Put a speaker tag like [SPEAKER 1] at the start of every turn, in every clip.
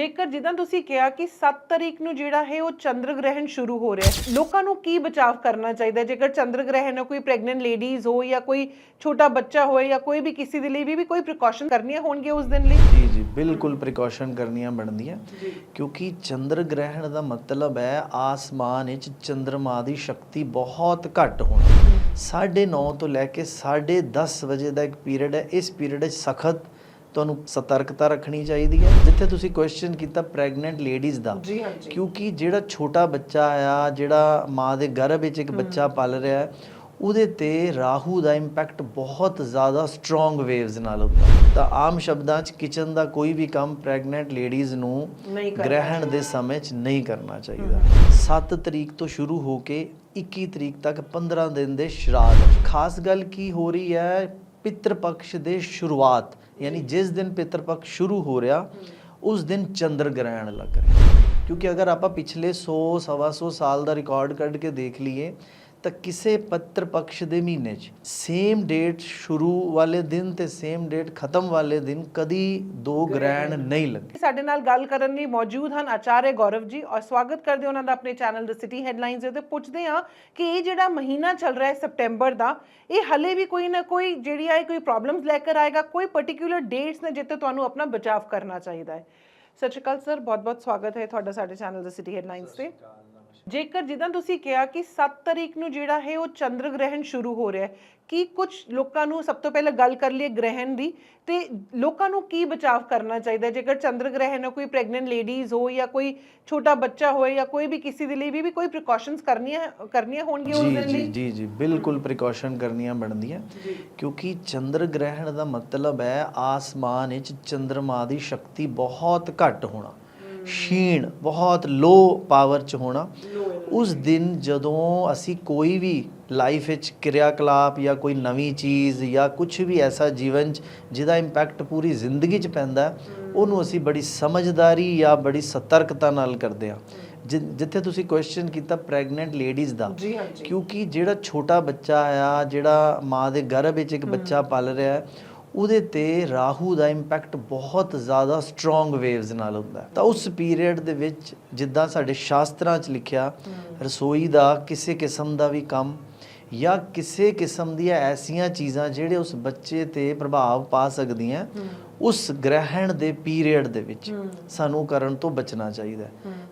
[SPEAKER 1] ਜੇਕਰ ਜਿੱਦਾਂ ਤੁਸੀਂ ਕਿਹਾ ਕਿ 7 ਤਰੀਕ ਨੂੰ ਜਿਹੜਾ ਹੈ ਉਹ ਚੰਦਰ ਗ੍ਰਹਿਣ ਸ਼ੁਰੂ ਹੋ ਰਿਹਾ ਹੈ ਲੋਕਾਂ ਨੂੰ ਕੀ ਬਚਾਅ ਕਰਨਾ ਚਾਹੀਦਾ? ਜੇਕਰ ਚੰਦਰ ਗ੍ਰਹਿਣ ਹੈ ਕੋਈ ਪ੍ਰੈਗਨੈਂਟ ਲੇਡੀਜ਼ ਹੋ ਜਾਂ ਕੋਈ ਛੋਟਾ ਬੱਚਾ ਹੋਏ ਜਾਂ ਕੋਈ ਵੀ ਕਿਸੇ ਦੇ ਲਈ ਵੀ ਵੀ ਕੋਈ ਪ੍ਰੀਕਾਸ਼ਨ ਕਰਨੀਆਂ ਹੋਣਗੀਆਂ ਉਸ ਦਿਨ ਲਈ?
[SPEAKER 2] ਜੀ ਜੀ ਬਿਲਕੁਲ ਪ੍ਰੀਕਾਸ਼ਨ ਕਰਨੀਆਂ ਬਣਦੀਆਂ ਕਿਉਂਕਿ ਚੰਦਰ ਗ੍ਰਹਿਣ ਦਾ ਮਤਲਬ ਹੈ ਆਸਮਾਨ ਵਿੱਚ ਚੰ드ਰਮਾ ਦੀ ਸ਼ਕਤੀ ਬਹੁਤ ਘੱਟ ਹੋਣਾ। 9:30 ਤੋਂ ਲੈ ਕੇ 10:30 ਵਜੇ ਦਾ ਇੱਕ ਪੀਰੀਅਡ ਹੈ ਇਸ ਪੀਰੀਅਡ ਵਿੱਚ ਸਖਤ ਤੁਹਾਨੂੰ ਸਤਰਕਤਾ ਰੱਖਣੀ ਚਾਹੀਦੀ ਹੈ ਜਿੱਥੇ ਤੁਸੀਂ ਕੁਐਸਚਨ ਕੀਤਾ ਪ੍ਰੈਗਨੈਂਟ ਲੇਡੀਜ਼ ਦਾ।
[SPEAKER 1] ਜੀ
[SPEAKER 2] ਕਿਉਂਕਿ ਜਿਹੜਾ ਛੋਟਾ ਬੱਚਾ ਆ ਜਿਹੜਾ ਮਾਂ ਦੇ ਗਰਭ ਵਿੱਚ ਇੱਕ ਬੱਚਾ ਪਲ ਰਿਹਾ ਹੈ ਉਹਦੇ ਤੇ ਰਾਹੂ ਦਾ ਇੰਪੈਕਟ ਬਹੁਤ ਜ਼ਿਆਦਾ ਸਟਰੋਂਗ ਵੇਵਸ ਨਾਲ ਹੁੰਦਾ। ਤਾਂ ਆਮ ਸ਼ਬਦਾਂ 'ਚ ਕਿਚਨ ਦਾ ਕੋਈ ਵੀ ਕੰਮ ਪ੍ਰੈਗਨੈਂਟ ਲੇਡੀਜ਼ ਨੂੰ ਗ੍ਰਹਿਣ ਦੇ ਸਮੇਂ 'ਚ ਨਹੀਂ ਕਰਨਾ ਚਾਹੀਦਾ। 7 ਤਰੀਕ ਤੋਂ ਸ਼ੁਰੂ ਹੋ ਕੇ 21 ਤਰੀਕ ਤੱਕ 15 ਦਿਨ ਦੇ ਸ਼ਰਾਧ। ਖਾਸ ਗੱਲ ਕੀ ਹੋ ਰਹੀ ਹੈ? ਪਿਤਰ ਪਕਸ਼ ਦੇ ਸ਼ੁਰੂਆਤ। ਯਾਨੀ ਜਿਸ ਦਿਨ ਪਿਤਰ ਪਕਸ਼ ਸ਼ੁਰੂ ਹੋ ਰਿਹਾ, ਉਸ ਦਿਨ ਚੰਦਰ ਗ੍ਰਹਿਣ ਲੱਗ ਰਿਹਾ। ਕਿਉਂਕਿ ਅਗਰ ਆਪਾਂ ਪਿਛਲੇ 100 ਸਵਾ 100 ਸਾਲ ਦਾ ਰਿਕਾਰਡ ਕੱਢ ਕੇ ਦੇਖ ਲਈਏ ਤਾਂ ਕਿਸੇ ਪੱਤਰ ਪਕਸ਼ ਦੇ ਮਹੀਨੇ 'ਚ। ਸੇਮ ਡੇਟ ਸ਼ੁਰੂ ਵਾਲੇ ਦਿਨ ਤੇ ਸੇਮ ਡੇਟ ਖਤਮ ਵਾਲੇ ਦਿਨ ਕਦੀ ਦੋ ਗ੍ਰਹਿਣ ਨਹੀਂ ਲੱਗੇ।
[SPEAKER 1] ਸਾਡੇ ਨਾਲ ਗੱਲ ਕਰਨ ਲਈ ਮੌਜੂਦ ਹਨ ਆਚਾර්य ਗੌਰਵ ਜੀ ਔਰ ਸਵਾਗਤ ਕਰਦੇ ਹਾਂ ਉਹਨਾਂ ਦਾ ਆਪਣੇ ਚੈਨਲ ਦ ਸਿਟੀ ਹੈਡਲਾਈਨਸ ਦੇ ਤੇ ਪੁੱਛਦੇ ਹਾਂ ਕਿ ਇਹ ਜਿਹੜਾ ਮਹੀਨਾ ਚੱਲ ਰਿਹਾ ਹੈ ਸਪਟੈਂਬਰ ਦਾ ਇਹ ਹਲੇ ਵੀ ਕੋਈ ਨਾ ਕੋਈ ਜਿਹੜੀ ਹੈ ਕੋਈ ਪ੍ਰੋਬਲਮਸ ਲੈ ਕੇ ਆਏਗਾ ਕੋਈ ਪਾਰਟਿਕੂਲਰ ਡੇਟਸ ਨੇ ਜਿੱਤੇ ਤੁਹਾਨੂੰ ਆਪਣਾ ਬਚਾਅ ਕਰਨਾ ਚਾਹੀਦਾ ਹੈ। ਸਤਿ ਸ਼੍ਰੀ ਅਕਾਲ ਸਰ ਬਹੁਤ-ਬਹੁਤ ਸਵਾਗਤ ਹੈ ਤੁਹਾਡਾ ਸਾਡੇ ਚੈਨਲ ਦ ਸਿਟੀ ਹੈਡਲਾਈਨਸ ਤੇ। ਜੇਕਰ ਜਿੱਦਾਂ ਤੁਸੀਂ ਕਿਹਾ ਕਿ 7 ਤਰੀਕ ਨੂੰ ਜਿਹੜਾ ਹੈ ਉਹ ਚੰਦਰ ਗ੍ਰਹਿਣ ਸ਼ੁਰੂ ਹੋ ਰਿਹਾ ਹੈ ਕੀ ਕੁਝ ਲੋਕਾਂ ਨੂੰ ਸਭ ਤੋਂ ਪਹਿਲਾਂ ਗੱਲ ਕਰ ਲਈਏ ਗ੍ਰਹਿਣ ਦੀ ਤੇ ਲੋਕਾਂ ਨੂੰ ਕੀ ਬਚਾਅ ਕਰਨਾ ਚਾਹੀਦਾ? ਜੇਕਰ ਚੰਦਰ ਗ੍ਰਹਿਣ ਹੈ ਕੋਈ ਪ੍ਰੈਗਨੈਂਟ ਲੇਡੀਜ਼ ਹੋ ਜਾਂ ਕੋਈ ਛੋਟਾ ਬੱਚਾ ਹੋਏ ਜਾਂ ਕੋਈ ਵੀ ਕਿਸੇ ਦੇ ਲਈ ਵੀ ਕੋਈ ਪ੍ਰੀਕਾਸ਼ਨਸ ਕਰਨੀਆਂ ਕਰਨੀਆਂ ਹੋਣਗੀਆਂ ਉਸ
[SPEAKER 2] ਜੀ
[SPEAKER 1] ਲਈ?
[SPEAKER 2] ਜੀ ਜੀ ਬਿਲਕੁਲ ਪ੍ਰੀਕਾਸ਼ਨ ਕਰਨੀਆਂ ਬਣਦੀਆਂ ਕਿਉਂਕਿ ਚੰਦਰ ਗ੍ਰਹਿਣ ਦਾ ਮਤਲਬ ਹੈ ਆਸਮਾਨ ਵਿੱਚ ਚੰ드ਰਮਾ ਦੀ ਸ਼ਕਤੀ ਬਹੁਤ ਘੱਟ ਹੋਣਾ। ਸ਼ੀਣ ਬਹੁਤ ਲੋ ਪਾਵਰ ਚ ਹੋਣਾ। ਉਸ ਦਿਨ ਜਦੋਂ ਅਸੀਂ ਕੋਈ ਵੀ ਲਾਈਫ ਵਿੱਚ ਕਿਰਿਆਕਲਾਪ ਜਾਂ ਕੋਈ ਨਵੀਂ ਚੀਜ਼ ਜਾਂ ਕੁਝ ਵੀ ਐਸਾ ਜੀਵਨ 'ਚ ਜਿਹਦਾ ਇੰਪੈਕਟ ਪੂਰੀ ਜ਼ਿੰਦਗੀ 'ਚ ਪੈਂਦਾ ਉਹਨੂੰ ਅਸੀਂ ਬੜੀ ਸਮਝਦਾਰੀ ਜਾਂ ਬੜੀ ਸਤਰਕਤਾ ਨਾਲ ਕਰਦੇ ਹਾਂ। ਜਿ- ਜਿੱਥੇ ਤੁਸੀਂ ਕੁਐਸਚਨ ਕੀਤਾ ਪ੍ਰੈਗਨੈਂਟ ਲੇਡੀਜ਼ ਦਾ। ਕਿਉਂਕਿ ਜਿਹੜਾ ਛੋਟਾ ਬੱਚਾ ਆ ਜਿਹੜਾ ਮਾਂ ਦੇ ਗਰਭ ਵਿੱਚ ਇੱਕ ਬੱਚਾ ਪਲ ਰਿਹਾ ਹੈ ਉਹਦੇ ਤੇ ਰਾਹੂ ਦਾ ਇੰਪੈਕਟ ਬਹੁਤ ਜ਼ਿਆਦਾ ਸਟਰੋਂਗ ਵੇਵਸ ਨਾਲ ਹੁੰਦਾ। ਤਾਂ ਉਸ ਪੀਰੀਅਡ ਦੇ ਵਿੱਚ ਜਿੱਦਾਂ ਸਾਡੇ ਸ਼ਾਸਤਰਾਂ 'ਚ ਲਿਖਿਆ ਰਸੋਈ ਦਾ ਕਿਸੇ ਕਿਸਮ ਦਾ ਵੀ ਕੰਮ ਜਾਂ ਕਿਸੇ ਕਿਸਮ ਦੀਆਂ ਐਸੀਆਂ ਚੀਜ਼ਾਂ ਜਿਹੜੇ ਉਸ ਬੱਚੇ ਤੇ ਪ੍ਰਭਾਵ ਪਾ ਸਕਦੀਆਂ ਉਸ ਗ੍ਰਹਿਣ ਦੇ ਪੀਰੀਅਡ ਦੇ ਵਿੱਚ ਸਾਨੂੰ ਕਰਨ ਤੋਂ ਬਚਣਾ ਚਾਹੀਦਾ।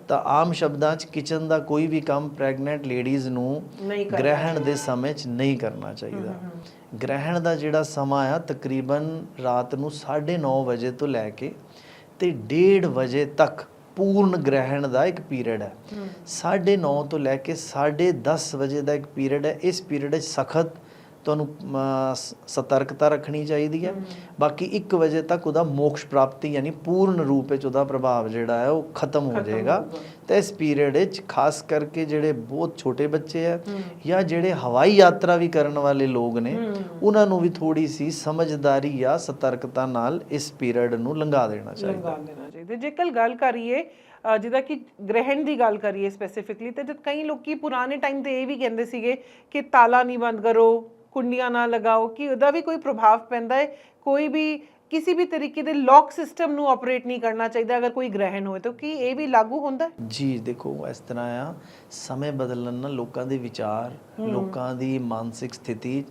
[SPEAKER 2] ਤਾਂ ਆਮ ਸ਼ਬਦਾਂ 'ਚ ਕਿਚਨ ਦਾ ਕੋਈ ਵੀ ਕੰਮ ਪ੍ਰੈਗਨੈਂਟ ਲੇਡੀਜ਼ ਨੂੰ ਗ੍ਰਹਿਣ ਦੇ ਸਮੇਂ 'ਚ ਨਹੀਂ ਕਰਨਾ ਚਾਹੀਦਾ। ਗ੍ਰਹਿਣ ਦਾ ਜਿਹੜਾ ਸਮਾਂ ਆ ਤਕਰੀਬਨ ਰਾਤ ਨੂੰ 9:30 ਵਜੇ ਤੋਂ ਲੈ ਕੇ ਤੇ 1:30 ਵਜੇ ਤੱਕ ਪੂਰਨ ਗ੍ਰਹਿਣ ਦਾ ਇੱਕ ਪੀਰੀਅਡ ਹੈ। 9:30 ਤੋਂ ਲੈ ਕੇ 10:30 ਵਜੇ ਦਾ ਇੱਕ ਪੀਰੀਅਡ ਹੈ। ਇਸ ਪੀਰੀਅਡ ਵਿੱਚ ਸਖਤ ਤੁਹਾਨੂੰ ਸਤਰਕਤਾ ਰੱਖਣੀ ਚਾਹੀਦੀ ਹੈ। ਬਾਕੀ 1 ਵਜੇ ਤੱਕ ਉਹਦਾ ਮੋਕਸ਼ ਪ੍ਰਾਪਤੀ ਯਾਨੀ ਪੂਰਨ ਰੂਪ ਵਿੱਚ ਉਹਦਾ ਪ੍ਰਭਾਵ ਜਿਹੜਾ ਹੈ ਉਹ ਖਤਮ ਹੋ ਜਾਏਗਾ। ਤੇ ਇਸ ਪੀਰੀਅਡ ਵਿੱਚ ਖਾਸ ਕਰਕੇ ਜਿਹੜੇ ਬਹੁਤ ਛੋਟੇ ਬੱਚੇ ਆ ਜਾਂ ਜਿਹੜੇ ਹਵਾਈ ਯਾਤਰਾ ਵੀ ਕਰਨ ਵਾਲੇ ਲੋਕ ਨੇ ਉਹਨਾਂ ਨੂੰ ਵੀ ਥੋੜੀ ਸੀ ਸਮਝਦਾਰੀ ਜਾਂ ਸਤਰਕਤਾ ਨਾਲ ਇਸ ਪੀਰੀਅਡ ਨੂੰ ਲੰਘਾ ਦੇਣਾ ਚਾਹੀਦਾ।
[SPEAKER 1] ਲੰਘਾ ਦੇਣਾ ਚਾਹੀਦਾ। ਜੇਕਰ ਗੱਲ ਕਰੀਏ ਜਿੱਦਾਂ ਕਿ ਗ੍ਰਹਿਣ ਦੀ ਗੱਲ ਕਰੀਏ ਸਪੈਸੀਫਿਕਲੀ ਤੇ ਜਦ ਕਈ ਲੋਕੀ ਪੁਰਾਣੇ ਟਾਈਮ ਤੇ ਇਹ ਵੀ ਕਹਿੰਦੇ ਸੀਗੇ ਕਿ ਤਾਲਾ ਨਹੀਂ ਬੰਦ ਕਰੋ ਕੁੰਡੀਆਂ ਨਾ ਲਗਾਓ ਕਿ ਉਹਦਾ ਵੀ ਕੋਈ ਪ੍ਰਭਾਵ ਪੈਂਦਾ ਹੈ। ਕੋਈ ਵੀ ਕਿਸੇ ਵੀ ਤਰੀਕੇ ਦੇ ਲੌਕ ਸਿਸਟਮ ਨੂੰ ਆਪਰੇਟ ਨਹੀਂ ਕਰਨਾ ਚਾਹੀਦਾ ਅਗਰ ਕੋਈ ਗ੍ਰਹਿਣ ਹੋਵੇ ਤਾਂ ਕੀ ਇਹ ਵੀ ਲਾਗੂ ਹੁੰਦਾ?
[SPEAKER 2] ਜੀ ਦੇਖੋ ਇਸ ਤਰ੍ਹਾਂ ਆ ਸਮੇਂ ਬਦਲਣ ਨਾਲ ਲੋਕਾਂ ਦੇ ਵਿਚਾਰ ਲੋਕਾਂ ਦੀ ਮਾਨਸਿਕ ਸਥਿਤੀ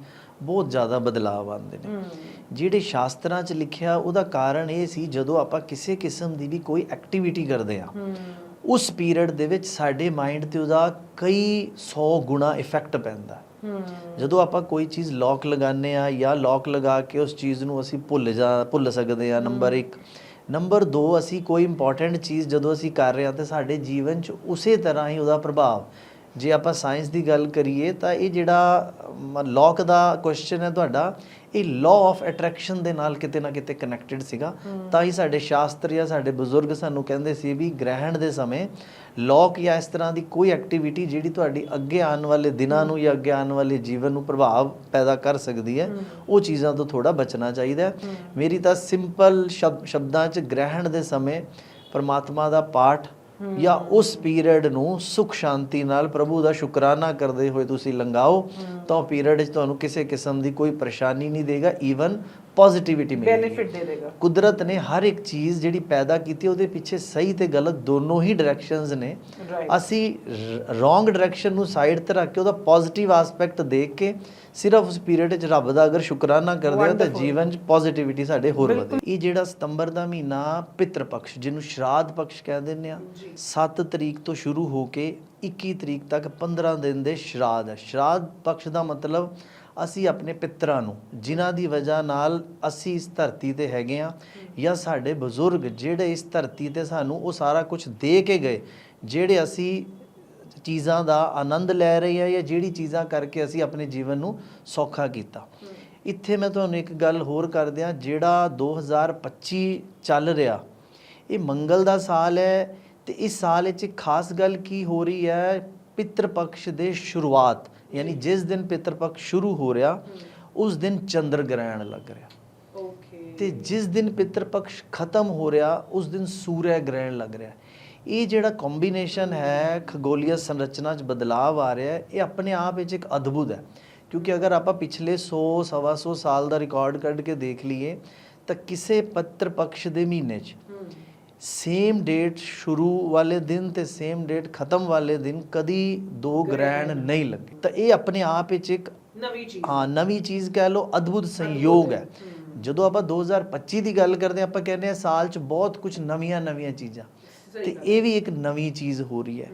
[SPEAKER 2] ਬਹੁਤ ਜ਼ਿਆਦਾ ਬਦਲਾਅ ਆਉਂਦੇ ਨੇ। ਜਿਹੜੇ ਸ਼ਾਸਤਰਾਂ 'ਚ ਲਿਖਿਆ ਉਹਦਾ ਕਾਰਨ ਇਹ ਸੀ ਜਦੋਂ ਆਪਾਂ ਕਿਸੇ ਕਿਸਮ ਦੀ ਵੀ ਕੋਈ ਐਕਟੀਵਿਟੀ ਕਰਦੇ ਆ ਉਸ ਪੀਰੀਅਡ ਦੇ ਵਿੱਚ ਸਾਡੇ ਮਾਈਂਡ ਤੇ ਉਹਦਾ ਕਈ 100 ਗੁਣਾ ਇਫੈਕਟ ਪੈਂਦਾ। ਜਦੋਂ ਆਪਾਂ ਕੋਈ ਚੀਜ਼ ਲੌਕ ਲਗਾਉਂਦੇ ਆ ਜਾਂ ਲੌਕ ਲਗਾ ਕੇ ਉਸ ਚੀਜ਼ ਨੂੰ ਅਸੀਂ ਭੁੱਲ ਜਾ ਭੁੱਲ ਸਕਦੇ ਆ ਨੰਬਰ 1 ਨੰਬਰ 2 ਅਸੀਂ ਕੋਈ ਇੰਪੋਰਟੈਂਟ ਚੀਜ਼ ਜਦੋਂ ਅਸੀਂ ਕਰ ਰਹੇ ਹਾਂ ਤੇ ਸਾਡੇ ਜੀਵਨ 'ਚ ਉਸੇ ਤਰ੍ਹਾਂ ਹੀ ਉਹਦਾ ਪ੍ਰਭਾਵ ਜੇ ਆਪਾਂ ਸਾਇੰਸ ਦੀ ਗੱਲ ਕਰੀਏ ਤਾਂ ਇਹ ਜਿਹੜਾ ਲੌਕ ਦਾ ਕੁਐਸਚਨ ਹੈ ਤੁਹਾਡਾ ਇਹ ਲਾਅ ਆਫ ਅਟਰੈਕਸ਼ਨ ਦੇ ਨਾਲ ਕਿਤੇ ਨਾ ਕਿਤੇ ਕਨੈਕਟਡ ਸੀਗਾ। ਤਾਂ ਹੀ ਸਾਡੇ ਸ਼ਾਸਤਰ ਜਾਂ ਸਾਡੇ ਬਜ਼ੁਰਗ ਸਾਨੂੰ ਕਹਿੰਦੇ ਸੀ ਵੀ ਗ੍ਰਹਿਣ ਦੇ ਸਮੇਂ ਲੌਕ ਜਾਂ ਇਸ ਤਰ੍ਹਾਂ ਦੀ ਕੋਈ ਐਕਟੀਵਿਟੀ ਜਿਹੜੀ ਤੁਹਾਡੀ ਅੱਗੇ ਆਉਣ ਵਾਲੇ ਦਿਨਾਂ ਨੂੰ ਜਾਂ ਅੱਗੇ ਆਉਣ ਵਾਲੇ ਜੀਵਨ ਨੂੰ ਪ੍ਰਭਾਵ ਪੈਦਾ ਕਰ ਸਕਦੀ ਹੈ ਉਹ ਚੀਜ਼ਾਂ ਤੋਂ ਥੋੜਾ ਬਚਣਾ ਚਾਹੀਦਾ ਮੇਰੀ ਤਾਂ ਸਿੰਪਲ ਸ਼ਬਦਾਂ 'ਚ ਗ੍ਰਹਿਣ ਦੇ ਸਮੇਂ ਪਰਮਾਤਮਾ ਦਾ ਪਾਠ ਜਾਂ ਉਸ ਪੀਰੀਅਡ ਨੂੰ ਸੁਖ ਸ਼ਾਂਤੀ ਨਾਲ ਪ੍ਰਭੂ ਦਾ ਸ਼ੁਕਰਾਨਾ ਕਰਦੇ ਹੋਏ ਤੁਸੀਂ ਲੰਘਾਓ ਤਾਂ ਪੀਰੀਅਡ ਵਿੱਚ ਤੁਹਾਨੂੰ ਕਿਸੇ ਕਿਸਮ ਦੀ ਕੋਈ ਪਰੇਸ਼ਾਨੀ ਨਹੀਂ ਦੇਗਾ ਈਵਨ ਪੋਜ਼ਿਟਿਵਿਟੀ ਮਿਲੇਗੀ।
[SPEAKER 1] ਬੈਨੀਫਿਟ ਦੇ ਦੇਗਾ।
[SPEAKER 2] ਕੁਦਰਤ ਨੇ ਹਰ ਇੱਕ ਚੀਜ਼ ਜਿਹੜੀ ਪੈਦਾ ਕੀਤੀ ਉਹਦੇ ਪਿੱਛੇ ਸਹੀ ਤੇ ਗਲਤ ਦੋਨੋਂ ਹੀ ਡਾਇਰੈਕਸ਼ਨਸ ਨੇ. ਅਸੀਂ ਰੋਂਗ ਡਾਇਰੈਕਸ਼ਨ ਨੂੰ ਸਾਈਡ ਤੇ ਰੱਖ ਕੇ ਉਹਦਾ ਪੋਜ਼ਿਟਿਵ ਐਸਪੈਕਟ ਦੇਖ ਕੇ ਸਿਰਫ ਉਸ ਪੀਰੀਅਡ ਵਿੱਚ ਰੱਬ ਦਾ ਅਗਰ ਸ਼ੁਕਰਾਨਾ ਕਰਦੇ ਹਾਂ ਤਾਂ. ਜੀਵਨ 'ਚ ਪੋਜ਼ਿਟਿਵਿਟੀ ਸਾਡੇ ਹੋਰ ਵਧੇ। ਇਹ ਜਿਹੜਾ ਸਤੰਬਰ ਦਾ ਮਹੀਨਾ ਪਿਤਰ ਪਕਸ਼ ਜਿਹਨੂੰ ਸ਼ਰਾਧ ਪਕਸ਼ ਕਹਿ ਦਿੰਦੇ ਆ 7 ਤਰੀਕ ਤੋਂ ਸ਼ੁਰੂ ਹੋ ਕੇ 21 ਤਰੀਕ ਤੱਕ 15 ਦਿਨ ਦੇ ਸ਼ਰਾਧ ਹੈ। ਸ਼ਰਾਧ ਪਕਸ਼ ਦਾ ਮਤਲਬ ਅਸੀਂ ਆਪਣੇ ਪਿੱਤਰਾਂ ਨੂੰ, ਜਿਨ੍ਹਾਂ ਦੀ ਵਜ੍ਹਾ ਨਾਲ ਅਸੀਂ ਇਸ ਧਰਤੀ ਤੇ ਹੈਗੇ ਆ ਜਾਂ ਸਾਡੇ ਬਜ਼ੁਰਗ ਜਿਹੜੇ ਇਸ ਧਰਤੀ ਤੇ ਸਾਨੂੰ ਉਹ ਸਾਰਾ ਕੁਝ ਦੇ ਕੇ ਗਏ, ਜਿਹੜੇ ਅਸੀਂ ਚੀਜ਼ਾਂ ਦਾ ਆਨੰਦ ਲੈ ਰਹੇ ਹਾਂ ਜਾਂ ਜਿਹੜੀ ਚੀਜ਼ਾਂ ਕਰਕੇ ਅਸੀਂ ਆਪਣੇ ਜੀਵਨ ਨੂੰ ਸੌਖਾ ਕੀਤਾ। ਇੱਥੇ ਮੈਂ ਤੁਹਾਨੂੰ ਇੱਕ ਗੱਲ ਹੋਰ ਕਰ ਦਿਆਂ, ਜਿਹੜਾ 2025 ਚੱਲ ਰਿਹਾ, ਇਹ ਮੰਗਲ ਦਾ ਸਾਲ ਹੈ ਤੇ ਇਸ ਸਾਲ ਵਿੱਚ ਖਾਸ ਗੱਲ ਕੀ ਹੋ ਰਹੀ ਹੈ? ਪਿਤਰ ਪਕਸ਼ ਦੇ ਸ਼ੁਰੂਆਤ ਯਾਨੀ ਜਿਸ ਦਿਨ ਪਿਤਰ ਪਕਸ਼ ਸ਼ੁਰੂ ਹੋ ਰਿਹਾ ਉਸ ਦਿਨ ਚੰਦਰ ਗ੍ਰਹਿਣ ਲੱਗ ਰਿਹਾ।
[SPEAKER 1] ਓਕੇ।
[SPEAKER 2] ਤੇ ਜਿਸ ਦਿਨ ਪਿਤਰ ਪਕਸ਼ ਖਤਮ ਹੋ ਰਿਹਾ ਉਸ ਦਿਨ ਸੂਰਯ ਗ੍ਰਹਿਣ ਲੱਗ ਰਿਹਾ। ਇਹ ਜਿਹੜਾ ਕੰਬੀਨੇਸ਼ਨ ਹੈ ਖਗੋਲੀਆ ਸੰਰਚਨਾ 'ਚ ਬਦਲਾਅ ਆ ਰਿਹਾ ਇਹ ਆਪਣੇ ਆਪ ਵਿੱਚ ਇੱਕ ਅਦਭੁਤ ਹੈ। ਕਿਉਂਕਿ ਅਗਰ ਆਪਾਂ ਪਿਛਲੇ 100 ਸਵਾ ਸੌ ਸਾਲ ਦਾ ਰਿਕਾਰਡ ਕੱਢ ਕੇ ਦੇਖ ਲਈਏ ਤਾਂ ਕਿਸੇ ਪਿਤਰ ਪਕਸ਼ ਦੇ ਮਹੀਨੇ 'ਚ ਸੇਮ ਡੇਟ ਸ਼ੁਰੂ ਵਾਲੇ ਦਿਨ ਤੇ ਸੇਮ ਡੇਟ ਖਤਮ ਵਾਲੇ ਦਿਨ ਕਦੀ ਦੋ ਗ੍ਰਹਿਣ ਨਹੀਂ। ਲੱਗੇ। ਤਾਂ ਇਹ ਆਪਣੇ ਆਪ ਵਿੱਚ ਇੱਕ
[SPEAKER 1] ਨਵੀਂ ਚੀਜ਼।
[SPEAKER 2] ਹਾਂ ਨਵੀਂ ਚੀਜ਼ ਕਹਿ ਲਓ ਅਦਭੁਤ ਸੰਯੋਗ ਹੈ। ਜਦੋਂ ਆਪਾਂ 2025 ਦੀ ਗੱਲ ਕਰਦੇ ਆਪਾਂ ਕਹਿੰਦੇ ਹਾਂ ਸਾਲ 'ਚ ਬਹੁਤ ਕੁਝ ਨਵੀਆਂ ਨਵੀਆਂ ਚੀਜ਼ਾਂ ਤੇ ਇਹ ਵੀ ਇੱਕ ਨਵੀਂ ਚੀਜ਼ ਹੋ ਰਹੀ ਹੈ।